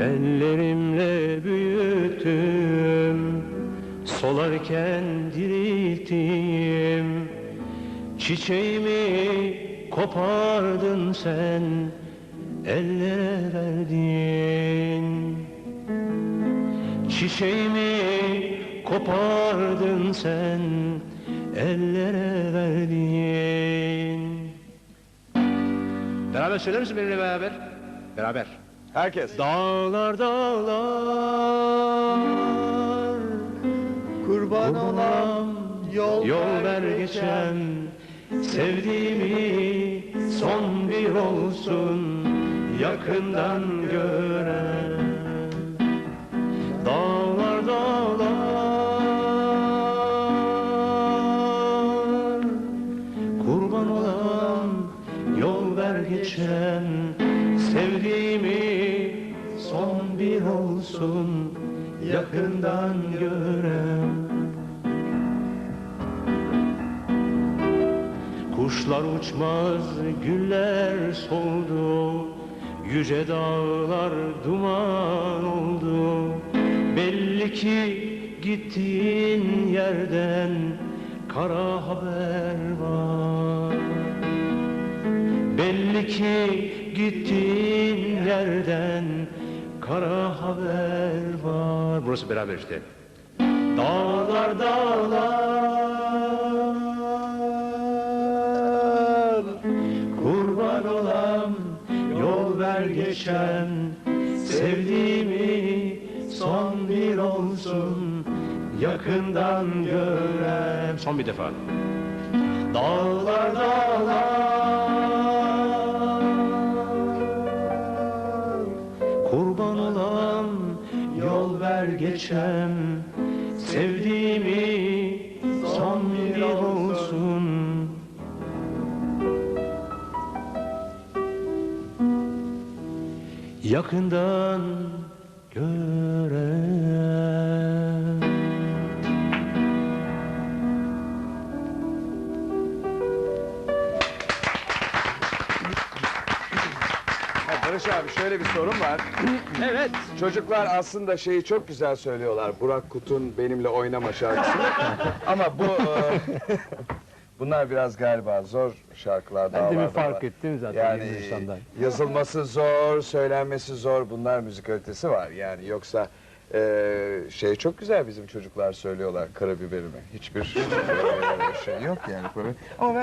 Ellerimle büyüttüm Solarken dirilttim Çiçeğimi kopardın sen Ellere verdin Çiçeğimi kopardın sen Ellere verdin Beraber söyler misin benimle beraber? Beraber. Herkes. Dağlar dağlar Kurban olan yol, Yol ver geçen. Sevdiğimi son bir olsun Yakından gören. Dağlar dağlar Kurban olan Yol ver geçen Sevdiğimi son bir olsun Yakından gören. Kuşlar uçmaz, güller soldu Yüce dağlar duman oldu. Belli ki gittiğin yerden Kara haber var Belli ki gittiğin yerden Kara haber var. Burası beraber işte. Dağlar dağlar. Kurban olam Yol ver geçen. Sevdiğimi son bir olsun. Yakından görem. Son bir defa. Dağlar dağlar Kurban olam Yol ver geçem. Sevdiğimi son bir olsun. Yakından gören Barış abi şöyle bir sorun var. Evet Çocuklar aslında şeyi çok güzel söylüyorlar. Burak Kut'un Benimle Oynama şarkısını. Ama bu... e, Bunlar biraz galiba zor şarkılar daha Ben demin var fark ettim zaten Yani yazılması zor, söylenmesi zor. Bunlar müzikalitesi var. Yani yoksa e, şey çok güzel bizim çocuklar söylüyorlar karabiberimi. Hiçbir e, şey yok yani. Ama ben